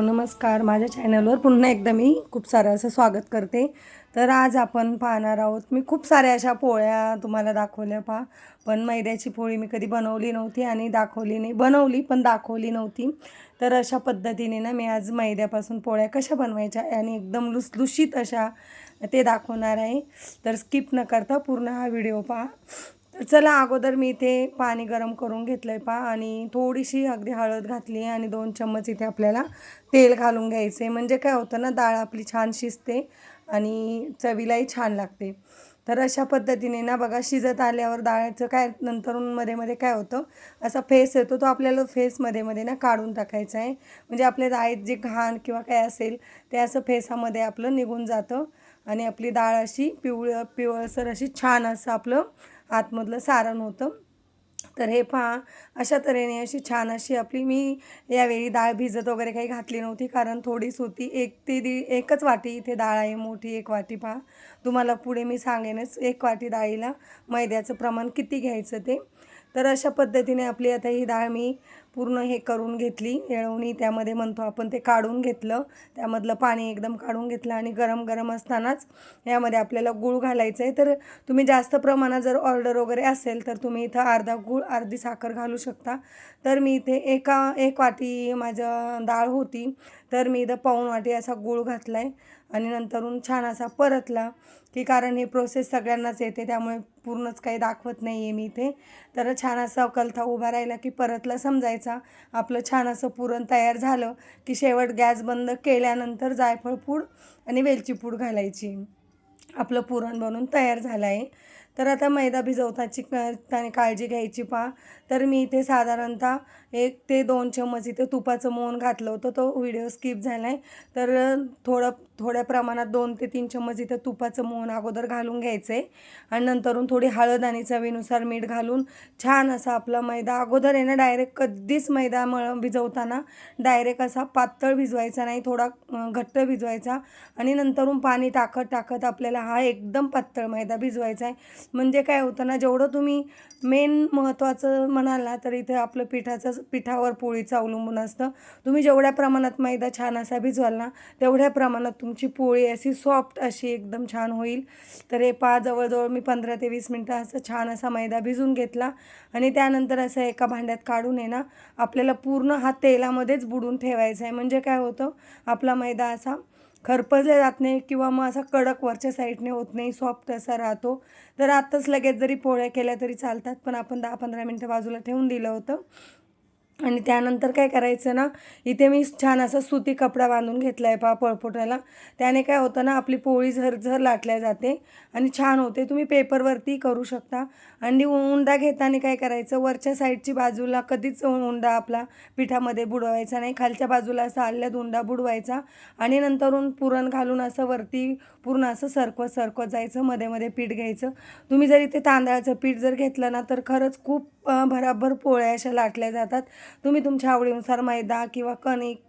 नमस्कार. माझ्या चॅनलवर पुन्हा एकदा मी खूप सारं असं स्वागत करते. तर आज आपण पाहणार आहोत मी खूप साऱ्या अशा पोळ्या तुम्हाला दाखवल्या पहा. पण मैद्याची पोळी मी कधी बनवली नव्हती आणि दाखवली नाही. बनवली पण दाखवली नव्हती. तर अशा पद्धतीने ना मी आज मैद्यापासून पोळ्या कशा बनवायच्या आणि एकदम लुसलुशीत अशा ते दाखवणार आहे. तर स्किप न करता पूर्ण हा व्हिडिओ पहा. तर चला अगोदर मी इथे पाणी गरम करून घेतलं आहे पा आणि थोडीशी अगदी हळद घातली आणि दोन चम्मच इथे आपल्याला तेल घालून घ्यायचे म्हणजे काय होतं ना डाळ आपली छान शिजते आणि चवीलाही छान लागते. तर अशा पद्धतीने ना बघा शिजत आल्यावर डाळ्याचं काय नंतरून मध्ये मध्ये काय होतं असा फेस येतो तो आपल्याला फेसमध्ये मध्ये ना काढून टाकायचा आहे म्हणजे आपल्या डाळीत जे घाण किंवा काय असेल ते असं फेसामध्ये आपलं निघून जातं आणि आपली डाळ अशी पिवळ पिवळसर अशी छान असं आपलं आतमधलं सारण होतं. तर हे पहा अशा तऱ्हेने अशी छान अशी आपली मी यावेळी डाळ भिजत वगैरे काही घातली नव्हती कारण थोडीच होती. एक ते दी एकच वाटी इथे डाळ आहे मोठी एक वाटी पहा. तुम्हाला पुढे मी सांगेनच एक वाटी डाळीला मैद्याचं प्रमाण किती घ्यायचं ते. तर अशा पद्धतीने आपली आता ही डाळ मी पूर्ण हे करून घेतली. येळवणी त्यामध्ये म्हणतो आपण ते काढून घेतलं. त्यामधलं पाणी एकदम काढून घेतलं आणि गरम गरम असतानाच यामध्ये आपल्याला गूळ घालायचं आहे तर तुम्ही जास्त प्रमाणात जर ऑर्डर वगैरे असेल तर तुम्ही इथं अर्धा गूळ अर्धी साखर घालू शकता. तर मी इथे एका एक वाटी माझं डाळ होती. तर मी इथं पाऊण वाटी असा गूळ घातला आहे आणि नंतरून छान असा परतला की कारण हे प्रोसेस सगळ्यांनाच येते. त्यामुळे पूर्णच काही दाखवत नाही आहे मी इथे. तर छान असा कलथा उभा राहिला की परतला समजायचं. आपलं छान असं पुरण तयार झालं की शेवट गॅस बंद केल्यानंतर जायफळ पूड आणि वेलची पूड घालायची. आपलं पुरण बनून तयार झालं आहे. तर आता मैदा भिजवताची त्याने काळजी घ्यायची पहा. तर मी इथे साधारणतः एक ते दोन चम्मच इथे तुपाचं मोहन घातलं होतं. तो व्हिडिओ स्किप झाला आहे तर थोडं थोड्या प्रमाणात दोन ते तीन चम्मच इथं तुपाचं मोहन अगोदर घालून घ्यायचं आहे आणि नंतरून थोडी हळद आणि चवीनुसार मीठ घालून छान असा आपला मैदा अगोदर आहे ना डायरेक्ट कधीच मैदा मळ भिजवताना डायरेक्ट असा पातळ भिजवायचा नाही थोडा घट्ट भिजवायचा. आणि नंतरून पाणी टाकत टाकत आपल्याला हा एकदम पातळ मैदा भिजवायचा आहे म्हणजे काय होतं ना जेवढं तुम्ही मेन महत्त्वाचं म्हणाल ना तर इथे आपलं पिठाचं पिठावर पोळीचं अवलंबून असतं. तुम्ही जेवढ्या प्रमाणात मैदा छान असा भिजवाल ना तेवढ्या प्रमाणात तुमची पोळी अशी सॉफ्ट अशी एकदम छान होईल. तर हे पहा जवळजवळ मी पंधरा ते वीस मिनटं असं छान असा मैदा भिजून घेतला. आणि त्यानंतर असं एका भांड्यात काढून आहे ना आपल्याला पूर्ण हा तेलामध्येच बुडून ठेवायचा आहे. म्हणजे काय होतं आपला मैदा असा खरपजल्या जात नाही किंवा मग असा कडक वरच्या साईडने होत नाही सॉफ्ट असा राहतो. तर आत्ताच लगेच जरी पोळ्या केल्या तरी चालतात पण आपण दहा पंधरा मिनटं बाजूला ठेवून दिलं होतं. आणि त्यानंतर काय करायचं ना इथे मी छान असा सुती कपडा बांधून घेतला आहे पा पळपोटाला त्याने काय होतं ना आपली पोळी झरझर लाटल्या जाते आणि छान होते. तुम्ही पेपरवरती करू शकता. आणि उंडा घेताना काय करायचं वरच्या साईडची बाजूला कधीच उंडा आपला पिठामध्ये बुडवायचा नाही. खालच्या बाजूला असा आल्यात उंडा बुडवायचा आणि नंतरून पुरण घालून असं वरती पूर्ण असं सरकवत सरकवत जायचं मध्ये मध्ये पीठ घ्यायचं. तुम्ही जर इथे तांदळाचं पीठ जर घेतलं ना तर खरंच खूप भराभर पोळ्या अशा लाटल्या जातात. तुम्ही तुमच्या आवडीनुसार मैदा किंवा कणिक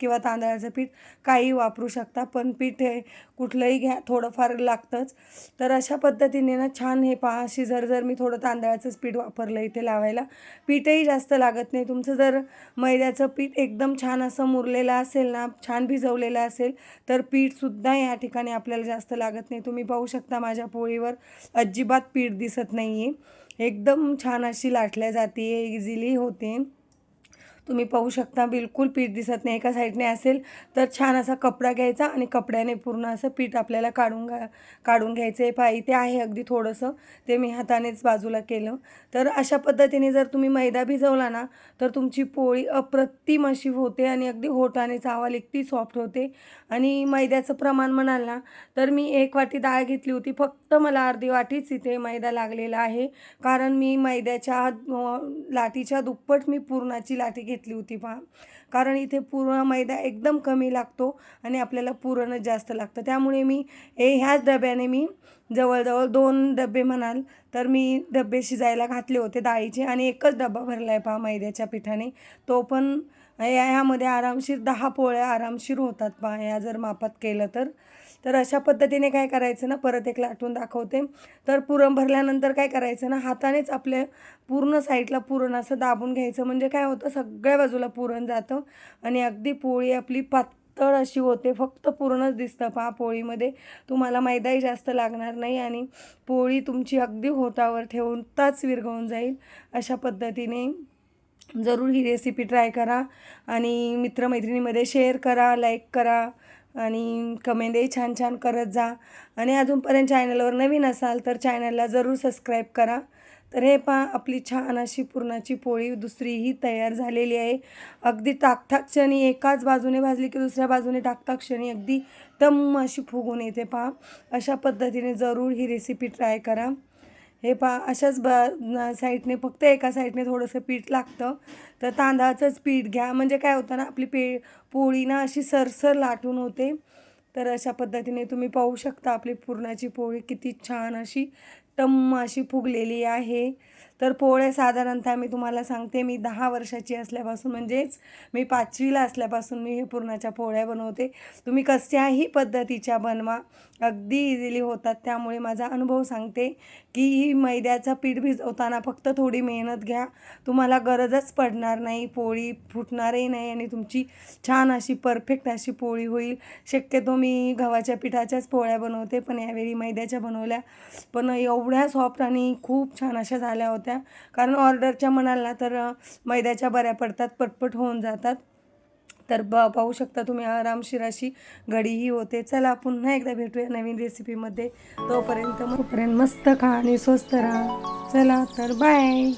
किंवा तांदळाचं पीठ काही वापरू शकता पण पीठ हे कुठलंही घ्या थोडंफार लागतंच. तर अशा पद्धतीने ना छान हे पहा अशी जर जर मी थोडं तांदळाचंच पीठ वापरलं इथे लावायला. पीठही जास्त लागत नाही. तुमचं जर मैद्याचं पीठ एकदम छान असं मुरलेलं असेल ना छान भिजवलेलं असेल तर पीठसुद्धा या ठिकाणी आपल्याला जास्त लागत नाही. तुम्ही पाहू शकता माझ्या पोळीवर अजिबात पीठ दिसत नाही आहे एकदम छान अशी लाटल्या जाते इझिली होते. तुम्ही पाहू शकता बिलकुल पीठ दिसत नाही एका साईडने असेल तर छान असा कपडा घ्यायचा आणि कपड्याने पूर्ण असं पीठ आपल्याला काढून घा काढून घ्यायचं. आहे पहा इथे आहे अगदी थोडंसं. ते मी हातानेच बाजूला केलं. तर अशा पद्धतीने जर तुम्ही मैदा भिजवला ना तर तुमची पोळी अप्रतिम अशी होते आणि अगदी होटाने चावाल इतकी सॉफ्ट होते. आणि मैद्याचं प्रमाण म्हणाल ना तर मी एक वाटी डाळ घेतली होती. फक्त मला अर्धी वाटीच इथे मैदा लागलेला आहे. कारण मी मैद्याच्या लाटीच्या दुप्पट मी पुरणाची लाटी घेतली घेतली होती पहा. कारण इथे पूर्ण मैदा एकदम कमी लागतो आणि आपल्याला पुरणच जास्त लागतं. त्यामुळे मी हे ह्याच डब्याने मी जवळजवळ दोन डबे म्हणाल तर मी डबे शिजायला घातले होते डाळीचे आणि एकच डबा भरला आहे पहा मैद्याच्या पिठाने. तो पण या ह्यामध्ये आरामशीर दहा पोळ्या आरामशीर होतात पहा ह्या जर मापात केलं तर. तर अशा पद्धतीने काय करायचं ना परत एक लाटून दाखवते. तर पुरण भरल्यानंतर काय करायचं ना हातानेच आपल्या पूर्ण साईडला पुरण असं दाबून घ्यायचं. म्हणजे काय होतं सगळ्या बाजूला पुरण जातं आणि अगदी पोळी आपली पातळ अशी होते. फक्त पुरणच दिसतं पहा पोळीमध्ये. तुम्हाला मैदाही जास्त लागणार नाही आणि पोळी तुमची अगदी होटावर ठेवताच विरघळून जाईल अशा पद्धतीने. जरूर ही रेसिपी ट्राय करा आणि मित्रमैत्रिणीमध्ये शेअर करा लाईक करा आणि कमेंटही छान छान करत जा. आणि अजूनपर्यंत चॅनलवर नवीन असाल तर चॅनलला जरूर सबस्क्राईब करा. तर हे पहा आपली छान अशी पुरणाची पोळी दुसरीही तयार झालेली आहे. अगदी टाकताक क्षणी एकाच बाजूने भाजली की दुसऱ्या बाजूने टाकता क्षणी अगदी तम अशी फुगून येते पहा. अशा पद्धतीने जरूर ही रेसिपी ट्राय करा. हे पहा अशाच ब साईडने फक्त एका साईडने थोडंसं पीठ लागतं. तर तांदळाचंच पीठ घ्या. म्हणजे काय होतं ना आपली पे पोळी ना अशी सरसर लाटून होते. तर अशा पद्धतीने तुम्ही पाहू शकता आपली पुरणाची पोळी किती छान अशी टम्म अशी फुगलेली आहे. तर पोळ्या साधारणतः मी तुम्हाला सांगते मी दहा वर्षाची असल्यापासून म्हणजेच मी पाचवीला असल्यापासून मी हे पुरणाच्या पोळ्या बनवते. तुम्ही कशाही पद्धतीच्या बनवा अगदी इझिली होतात. त्यामुळे माझा अनुभव सांगते की ही मैद्याचं पीठ भिजवताना फक्त थोडी मेहनत घ्या. तुम्हाला गरजच पडणार नाही पोळी फुटणारही नाही आणि तुमची छान अशी परफेक्ट अशी पोळी होईल. शक्यतो मी गव्हाच्या पिठाच्याच पोळ्या बनवते पण यावेळी मैद्याच्या बनवल्या. पण एवढ्या सॉफ्ट आणि खूप छान अशा झाल्या होत्या. कारण ऑर्डरच्या म्हणाल ना तर मैद्याच्या बऱ्या पडतात पटपट होऊन जातात. तर ब पाहू शकता तुम्ही आरामशीर अशी घडीही होते. चला पुन्हा एकदा भेटूया नवीन रेसिपीमध्ये तोपर्यंत तोपर्यंत मस्त खा आणि स्वस्त राहा. चला तर बाय